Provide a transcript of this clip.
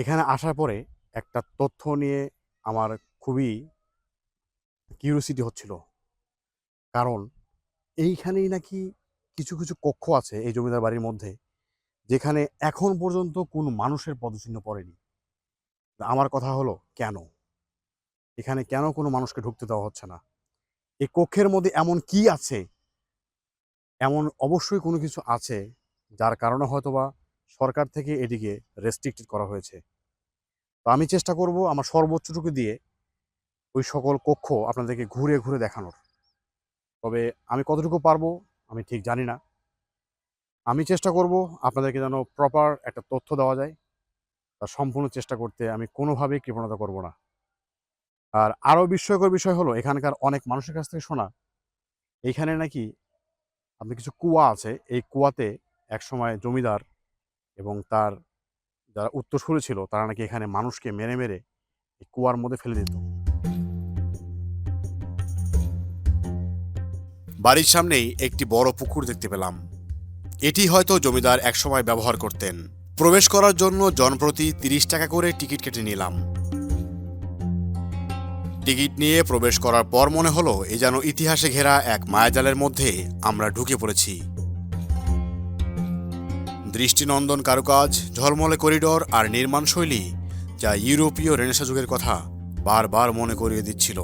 এখানে আসার পরে একটা তথ্য নিয়ে আমার খুবই কিউরিওসিটি হচ্ছিল। কারণ এইখানেই নাকি কিছু কিছু কক্ষ আছে এই জমিদার বাড়ির মধ্যে, যেখানে এখন পর্যন্ত কোনো মানুষের পদচিহ্ন পড়েনি। আমার কথা হলো, কেন? এখানে কেন কোনো মানুষকে ঢুকতে দেওয়া হচ্ছে না? এই কক্ষের মধ্যে এমন কি আছে? এমন অবশ্যই কোনো কিছু আছে, যার কারণে হয়তোবা সরকার থেকে এটিকে রেস্ট্রিক্টেড করা হয়েছে। তো আমি চেষ্টা করব আমার সর্বোচ্চটুকু দিয়ে ওই সকল কক্ষ আপনাদেরকে ঘুরে ঘুরে দেখানোর। তবে আমি কতটুকু পারব, আমি ঠিক জানি না। আমি চেষ্টা করব আপনাদেরকে যেন প্রপার একটা তথ্য দেওয়া যায়। তার সম্পূর্ণ চেষ্টা করতে আমি কোনোভাবেই কৃপণতা করব না। আর আরও বিস্ময়কর বিষয় হলো, এখানকার অনেক মানুষের কাছ থেকে শোনা এইখানে নাকি আপনি কিছু কুয়া আছে, এই কুয়াতে একসময় জমিদার এবং তার যারা উত্তরসূরি ছিল, তারা নাকি এখানে মানুষকে মেরে মেরে কুয়ার মধ্যে ফেলে দিত। বাড়ির সামনেই একটি বড় পুকুর দেখতে পেলাম। এটি হয়তো জমিদার একসময় ব্যবহার করতেন। প্রবেশ করার জন্য জনপ্রতি তিরিশ টাকা করে টিকিট কেটে নিলাম। টিকিট নিয়ে প্রবেশ করার পর মনে হলো, এ যেন ইতিহাসে ঘেরা এক মায়াজালের মধ্যে আমরা ঢুকে পড়েছি। দৃষ্টিনন্দন কারুকাজ, ঝলমলে করিডোর আর নির্মাণ শৈলী যা ইউরোপীয় রেনেসা যুগের কথা বারবার মনে করিয়ে দিচ্ছিল।